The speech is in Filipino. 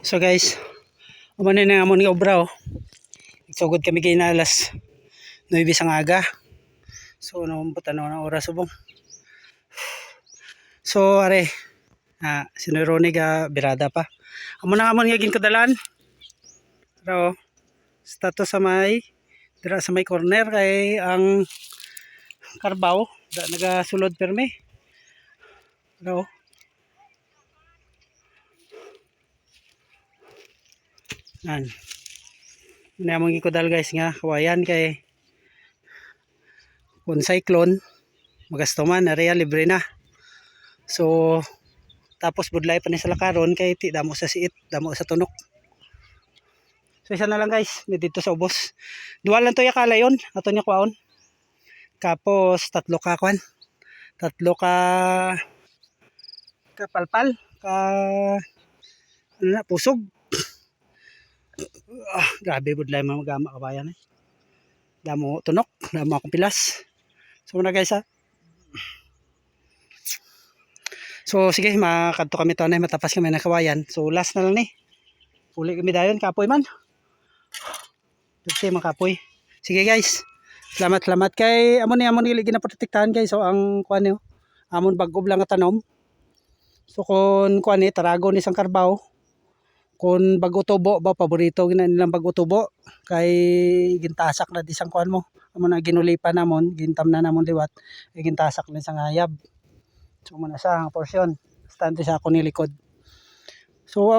So guys, umano na amon nga obra oh. Nagsugod kami kay na alas 9 sang aga. So namumputan na ng oras subong. So are, ah, sinurone ga birada pa. Amo na amon nga ginkadalan. Pero status sa may dira sa may corner kay ang karbaw da nagasulod perme. Pero Yan. Muna mong ikodal guys nga kawayan kay kung cyclone magasto man area libre na. So tapos budlay pa ni sa lakaron kay ti damo sa siit, damo sa tunok. So isa na lang guys, dito sa ubos. Duwa lang to yakala yon, ato niya kwaon. Tapos tatlo ka kwan. Tatlo ka kapalpal, ka ano na, pusog. Ah, grabe budlay mga magama kabayan eh. Damo tunok, damo akong pilas. So muna guys ha. So sige, makadto kami to na matapas kami na kawayan. So last na lang ni. Uli kami dayon kapoy man. Kasi mga kapoy. Sige guys. Salamat salamat kay amon ni amon ili ginaprotektahan guys. So ang kuan niyo. Amon bagob lang nga tanom. So kun kuan ni tarago ni sang karbaw. Kun bago tubo ba paborito gina nilang bago tubo kay gintasak na di sang mo. Amon na ginulipan namon, gintam na namon liwat. Ay gintasak na sang hayab. So muna sa ang porsyon. Stante sa ako nilikod. So